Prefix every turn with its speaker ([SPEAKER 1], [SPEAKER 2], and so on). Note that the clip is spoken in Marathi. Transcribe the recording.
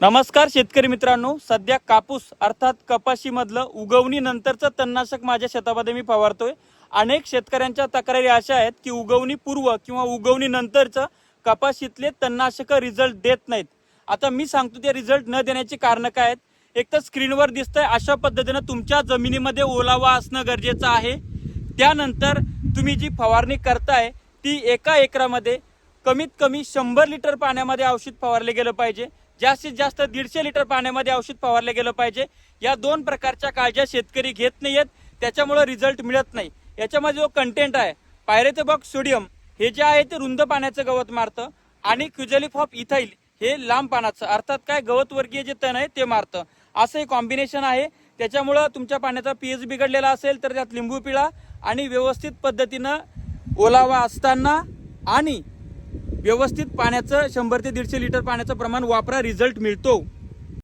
[SPEAKER 1] नमस्कार शेतकरी मित्रांनो. सध्या कापूस अर्थात कपाशीमधलं उगवणीनंतरचं तणनाशक माझ्या शेतामध्ये मी फवारतोय. अनेक शेतकऱ्यांच्या तक्रारी अशा आहेत की उगवणी पूर्व किंवा उगवणीनंतरचं कपाशीतले तणनाशक रिझल्ट देत नाहीत. आता मी सांगतो ते रिझल्ट न देण्याची कारणं काय आहेत. एक तर स्क्रीनवर दिसतंय अशा पद्धतीनं तुमच्या जमिनीमध्ये ओलावा असणं गरजेचं आहे. त्यानंतर तुम्ही जी फवारणी करताय ती एका एकरामध्ये कमीत कमी शंभर लिटर पाण्यामध्ये औषध फवारले गेलं पाहिजे. जास्तीत जास्त दीडशे लिटर पाण्यामध्ये औषध फवारले गेलं पाहिजे. या दोन प्रकारच्या काळज्या शेतकरी घेत नाहीयेत. त्याच्यामुळे रिझल्ट मिळत नाही. याच्यामध्ये जो कंटेंट आहे पायरेथेबॉक्स सोडियम हे जे आहे ते रुंद पाण्याचं गवत मारतं आणि क्युझलिफ इथाईल हे लांब पानाचं अर्थात काय? गवत वर्गीय जे तण आहे ते मारतं. असं हे कॉम्बिनेशन आहे. त्याच्यामुळं तुमच्या पाण्याचा पीएच बिघडलेला असेल तर त्यात लिंबू पिळा आणि व्यवस्थित पद्धतीनं ओलावा असताना आणि व्यवस्थित पाण्याचं शंभर ते दीडशे लिटर पाण्याचं प्रमाण वापरा रिझल्ट मिळतो.